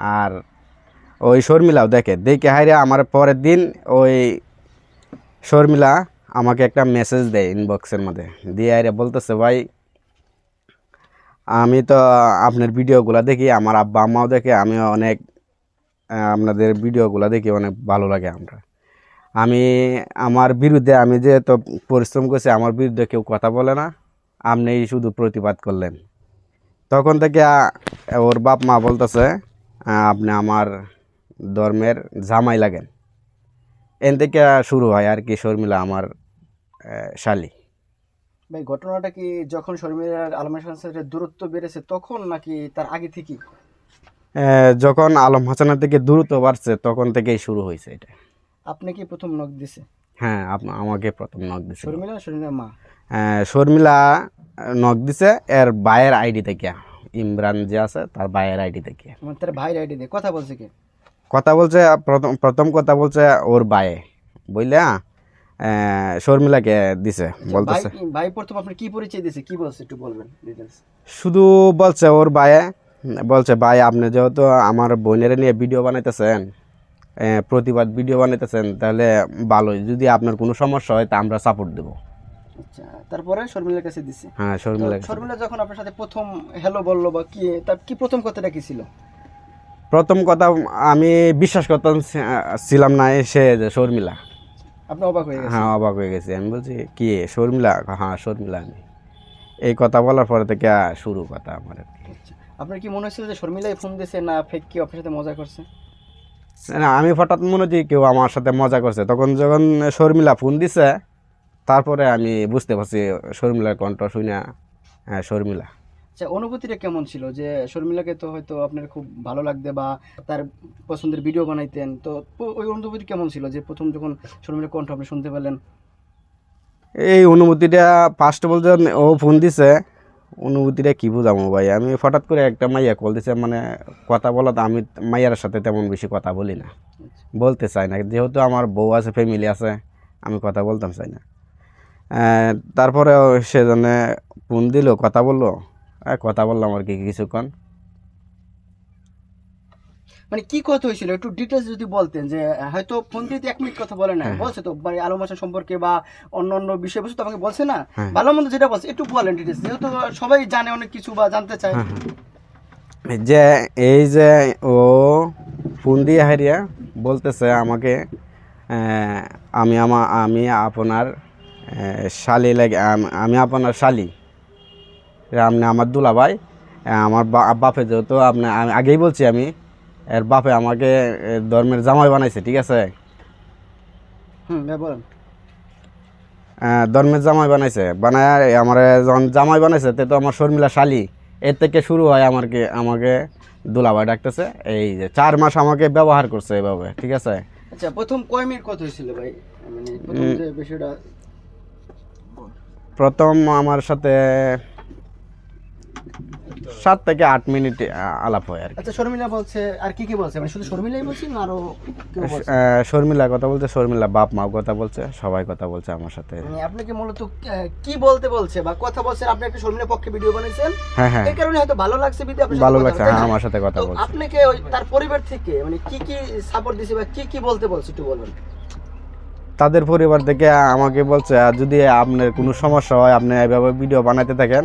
আর ওই শর্মিলাও দেখে। দেখে হাইরে আমার পরের দিন ওই শর্মিলা আমাকে একটা মেসেজ দেয় ইনবক্সের মধ্যে। দিয়ে হাইরে বলতেছে, ভাই, আমি তো আপনার ভিডিওগুলো দেখি, আমার আব্বা আম্মাও দেখে আমি অনেক আপনাদের ভিডিওগুলো দেখি, অনেক ভালো লাগে আমরা। আমি, আমার বিরুদ্ধে আমি যে তো পরিশ্রম করছি, আমার বিরুদ্ধে কেউ কথা বলে না আপনি শুধু প্রতিবাদ করলেন। তখন থেকে ওর বাপ মা বলতেছে আপনি আমার ধর্মের জামাই লাগেন। এন থেকে শুরু হয় আর কি শর্মিলা আমার শালি। ভাই ঘটনাটা কি যখন শর্মিলার আলমের সাথে দূরত্ব বেড়েছে তখন নাকি তার আগে থেকেই? যখন আলম হাসানের থেকে দূরত্ব বাড়ছে তখন থেকেই শুরু হয়েছে এটা। আপনি কি প্রথম নখ দিছে? হ্যাঁ আপ- আমাকে প্রথম নখ দিছে শর্মিলা শর্মিলা মা? শর্মিলা নখ দিছে এর বায়ের আইডি থেকে। ইমরান যে আছে তার বায়ের আইডি থেকে মানে তার ভাইয়ের আইডি দিয়ে কথা বলছে কি? কথা বলছে প্রথম প্রথম কথা বলছে ওর বায়ে বুঝলে? শর্মিলাকে দিছে বলতেছে। ভাই প্রথম আপনি কি পরিচয় দিয়েছে? কি বলছে একটু বলবেন শুধু বলছে ওর বায়ে বলছে ভাই আপনি যেহেতু আমার বোনের নিয়ে ভিডিও বানাইতেছেন আহ, প্রতিবাদ ভিডিও বানাইতেছেন তাহলে ভালোই। যদি আপনার কোনো সমস্যা হয় তা আমরা সাপোর্ট দেবো। আচ্ছা তারপরে শর্মিলার কাছে দিছে। হ্যাঁ শর্মিলা শর্মিলা যখন আপনার সাথে প্রথম হ্যালো বলল বা কি তার কি প্রথম কথাটা কি ছিল? প্রথম কথা আমি বিশ্বাস করতাম ছিলাম না সে যে শর্মিলা। আপনি অবাক হয়ে গেছেন? হ্যাঁ অবাক হয়ে গেছি। আমি বলছি কি শর্মিলা? হ্যাঁ শর্মিলা আমি। এই কথা বলার পরে থেকে শুরু কথা আমার আচ্ছা আপনার কি মনে হচ্ছিল যে শর্মিলাই ফোন দিয়েছে না ফেক কি আপনার সাথে মজা করছে? না আমি হঠাৎ মনে হচ্ছি কেউ আমার সাথে মজা করছে। তখন যখন শর্মিলা ফোন দিছে তারপরে আমি বুঝতে পারছি শর্মিলার কণ্ঠ শুনে হ্যাঁ শর্মিলা। আচ্ছা অনুভূতিটা কেমন ছিল? যে শর্মিলাকে তো হয়তো আপনার খুব ভালো লাগতে বা তার পছন্দের ভিডিও বানাইতেন তো ওই অনুভূতি কেমন ছিল? যে প্রথম যখন শর্মিলার কণ্ঠ আপনি শুনতে পেলেন? এই অনুভূতিটা ফার্স্ট অফ অল বলতে ও ফোন দিছে অনুভূতিটা কী বুঝাবো ভাই? আমি হঠাৎ করে একটা মাইয়া কল দিছে মানে কথা বলা তো আমি মাইয়ার সাথে তেমন বেশি কথা বলি না। বলতে চাই না যেহেতু আমার বউ আছে ফ্যামিলি আছে আমি কথা বলতাম চাই না। তারপরে ও সেজন্য ফোন দিল কথা বলল। কথা বললাম আর কি কিছুক্ষণ। মানে কি কথা হয়েছিল? একটু ডিটেলস যদি বলতেন যে হয়তো ফোন দিয়ে এক মিনিট কথা বলে না। বলছে তো মানে আলম হাসান সম্পর্কে বা অন্য অন্য বিষয়বস্তু তো আমাকে বলছে না? হ্যাঁ। ভালো মন্দ যেটা বলছে একটু বলেন ডিটেলস যেহেতু সবাই জানে অনেক কিছু বা জানতে চায়। যে এই যে ও ফোন দিয়ে হারিয়া বলতেছে আমাকে আহ, আমি আমা আমি আপনার শালি লাগে আম- আপনার শালি। আপনি আমার দুলা ভাই আমার বাপে যেহেতু আপনি আমি আগেই বলছি আমি এর বাপে আমাকে ধর্মের জামাই বানাইছে ঠিক আছে? ধর্মের জামাই বানাইছে। বানায় আমার যখন জামাই বানাইছে তে তো আমার শর্মিলা শালি। এর থেকে শুরু হয় আমাকে আমাকে দুলাভাই ডাকতেছে। এই যে চার মাস আমাকে ব্যবহার করছে এভাবে ঠিক আছে? আচ্ছা প্রথম কয় মিনিট কথা হয়েছিল ভাই? মানে প্রথম যে বিষয়টা প্রথম আমার সাথে সাত থেকে আট মিনিট আলাপ হয় আর আচ্ছা শর্মিলা বলছে আর কি কি বলছে? মানে শুধু শর্মিলাই বলছে না আরও শর্মিলা কথা বলছে শর্মিলা বাপ মাও কথা বলছে সবাই কথা বলছে আমার সাথে। মানে আপনাকে মূলত কি বলতে বলছে বা কথা বলছেন? আপনি একটা শর্মিলার পক্ষে ভিডিও বানাইছেন হ্যাঁ হ্যাঁ। এই কারণে হয়তো ভালো লাগছে বিদে আপনার ভালো লাগছে হ্যাঁ আমার সাথে কথা বলছে। আপনাকে ওই তার পরিবার থেকে মানে কি কি সাপোর্ট দিছে বা কি কি বলতে বলছে একটু বলবেন? তাদের পরিবার থেকে আমাকে বলছে যদি আপনার কোনো সমস্যা হয় আপনি এইভাবে ভিডিও বানাইতে থাকেন।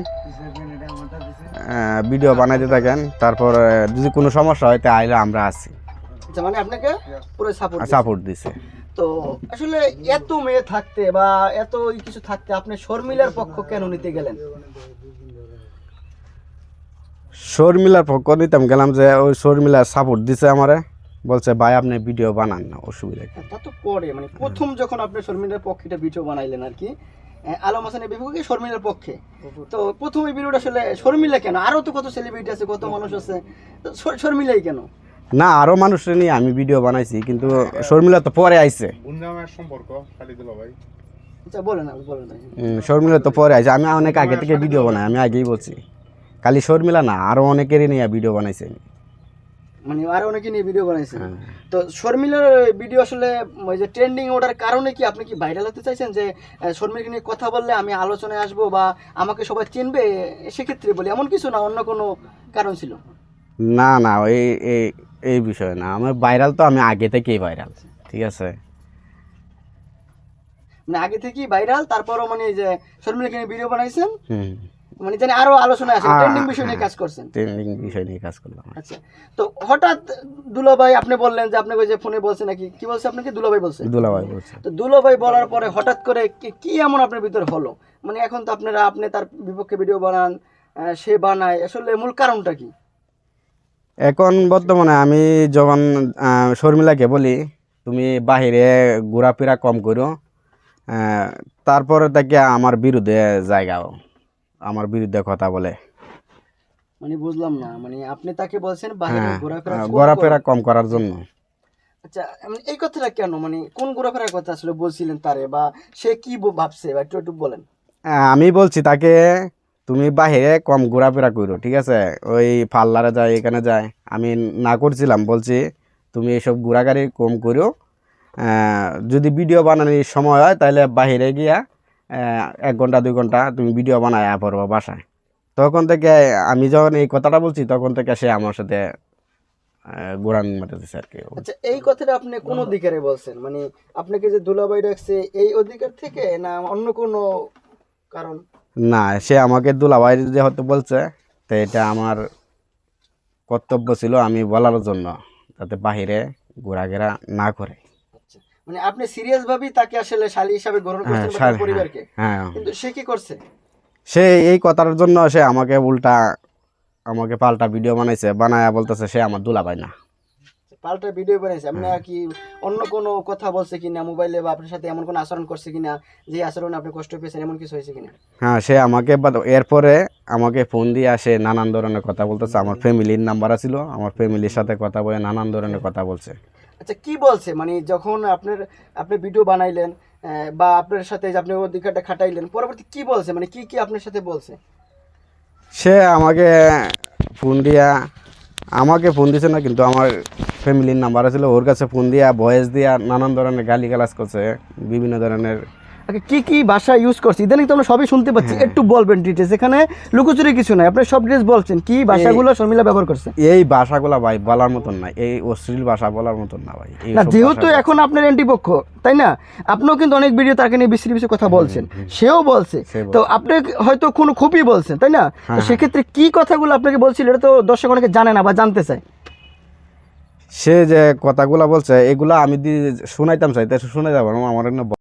ভিডিও বানাইতে থাকেন তারপর যদি কোনো সমস্যা হয় তাহলে আমরা আছি। আচ্ছা মানে আপনাকে পুরো সাপোর্ট সাপোর্ট দিছে। তো আসলে এত মেয়ে থাকতে বা এত কিছু থাকতে আপনি শর্মিলার পক্ষ কেন নিতে গেলেন? শর্মিলার পক্ষ নিতাম গেলাম যে ওই শর্মিলার সাপোর্ট দিছে আমারে। বলছে ভাই আপনি ভিডিও বানান না অসুবিধা কি? তা তো পরে মানে প্রথম যখন আপনি শর্মিলার পক্ষে ভিডিও বানাইলেন আর কি আলম হাসানের বিপক্ষে শর্মিলার পক্ষে? তো প্রথম এই ভিডিওটা আসলে শর্মিলা কেন? আরও তো কত সেলিব্রিটি আছে কত মানুষ আছে তো শর্মিলাই কেন? না আরও মানুষের নিয়ে আমি ভিডিও বানাইছি কিন্তু শর্মিলা তো পরে আইছে। উন্নয়নের সম্পর্ক? খালি দিল ভাই। আচ্ছা বলেন বলেন শর্মিলা তো পরে আইছে আমি অনেক আগে থেকে ভিডিও বানাই আমি আগেই বলছি। খালি শর্মিলা না আরও অনেকেরই নিয়ে ভিডিও বানাইছি। আমি। মানে আরও অনেকে নিয়ে ভিডিও বানাইছেন হ্যাঁ। তো শর্মিলার ভিডিও আসলে ওই যে ট্রেন্ডিং ওঠার কারণে কি আপনি কি ভাইরাল হতে চাইছেন? যে শর্মিলাকে নিয়ে কথা বললে আমি আলোচনায় আসব বা আমাকে সবাই চিনবে সেক্ষেত্রে বলি এমন কিছু না অন্য কোনো কারণ ছিল? না না এই এই এই বিষয় না। আমার ভাইরাল তো আমি আগে থেকেই ভাইরাল ঠিক আছে? মানে আগে থেকেই ভাইরাল তারপরও মানে এই যে শর্মিলাকে নিয়ে ভিডিও বানাইছেন? হুম। মানে জানি আরও আলোচনা আছে ট্রেন্ডিং বিষয় নিয়ে হ্যাঁ। কাজ করছেন। ট্রেন্ডিং বিষয় নিয়ে কাজ করলাম। আচ্ছা তো হঠাৎ দুলাভাই আপনি বললেন যে আপনাকে যে ফোনে বলছে নাকি কি বলছে আপনাকে? দুলাভাই বলছে। দুলাভাই বলছে। তো দুলাভাই বলার পরে হঠাৎ করে কি- এমন আপনার ভিতরে হলো? মানে এখন তো আপনারা আপনি তার বিপক্ষে ভিডিও বানান সে বানায় আসলে মূল কারণটা কি? এখন বর্তমানে আমি যখন শর্মিলাকে বলি তুমি বাহিরে ঘোরাফেরা কম করো তারপরে তাকে আমার বিরুদ্ধে জায়গাও। আমার বিরুদ্ধে কথা বলে। মানে বুঝলাম না মানে আপনি তাকে বলছেন বাইরে হ্যাঁ ঘোরাফেরা কম ঘোরাফেরা কম করার জন্য। আচ্ছা মানে এই কথাটা কেন? মানে কোন ঘোরাফেরার কথা আসলে বলছিলেন তারে বা সে কি ভাবছে? বা একটু একটু বলেন। আমি বলছি তাকে তুমি বাহিরে কম ঘোরাফেরা করো ঠিক আছে? ওই পার্লারে যায় এখানে যায়। আমি না করছিলাম বলছি তুমি এসব ঘোরাঘাড়ি কম করো। আহ, যদি ভিডিও বানানোর সময় হয় তাহলে বাহিরে গিয়া এক ঘণ্টা দুই ঘণ্টা তুমি ভিডিও বানায় পড়ব বাসায়। তখন থেকে আমি যখন এই কথাটা বলছি তখন থেকে সে আমার সাথে ঘোরান মেটাতেছে আর কি। আচ্ছা এই কথাটা আপনি কোন অধিকারে বলছেন? মানে আপনাকে যে দুলাভাই রাখছে এই অধিকার থেকে না অন্য কোনো কারণ? না সে আমাকে দুলাভাই যেহেতু বলছে তো এটা আমার কর্তব্য ছিল আমি বলার জন্য যাতে বাহিরে ঘোরাঘেরা না করে। মানে আপনি সিরিয়াস ভাবেই তাকে আসলে শালী হিসাবে গ্রহণ হ্যাঁ করছেন সার- পরিবারকে। হ্যাঁ। কিন্তু সে কি করছে? সে এই কথার জন্য সে আমাকে উল্টা আমাকে পাল্টা ভিডিও বানাইছে বানায়া বলতেছে সে আমার দুলাভাই না। পাল্টা ভিডিও বানাইছে। আপনি হ্যাঁ। কি অন্য কোনো কথা বলছে কিনা মোবাইলে বা আপনার সাথে এমন কোনো আচরণ করছে কিনা যে আচরণে আপনি কষ্ট পেয়েছেন এমন কিছু হয়েছে কিনা? হ্যাঁ সে আমাকে এরপরে আমাকে ফোন দিয়ে আসে নানান ধরনের কথা বলতেছে। আমার ফ্যামিলির নাম্বার ছিল আমার ফ্যামিলির সাথে কথা বলে নানান ধরনের কথা বলছে। আচ্ছা কি বলছে? মানে যখন আপনার, আপনি ভিডিও বানাইলেন বা আপনার সাথে আপনি অধিকারটা খাটাইলেন, পরবর্তী কি বলছে? মানে কি কি আপনার সাথে বলছে? সে আমাকে ফোন দিয়া, আমাকে ফোন দিছে না, কিন্তু আমার ফ্যামিলির নাম্বার আছে ওর কাছে ফোন দিয়া ভয়েস দিয়া নানান ধরনের গালি গালাজ করছে, বিভিন্ন ধরনের কি কি ভাষা ইউজ করছে? ইদানিং তো আমরা সবই শুনতে পাচ্ছি। হ্যাঁ। একটু বলবেন ডিটেলস এখানে লুকোচুরি কিছু নাই। আপনি সব ডিটেলস বলছেন। কি ভাষাগুলো শর্মিলা ব্যবহার করছে? এই ভাষাগুলা ভাই বলার মতন না। এই অশ্লীল ভাষা বলার মতন না ভাই। না যেহেতু এখন আপনার অ্যান্টিপক্ষ তাই না? আপনিও কিন্তু অনেক ভিডিও তাকে নিয়ে বিশ্রী বিশ্রী কথা বলছেন। সেও বলছে। তো আপনি হয়তো কোনো খুবই বলছেন তাই না? তো হ্যাঁ, সেক্ষেত্রে কি কথাগুলো আপনাকে বলছিল এটা তো দর্শক অনেকে জানে না বা জানতে চায়। সে যে কথাগুলা বলছে এগুলা আমি শুনাইতাম চাইতে শুনে যাব আমার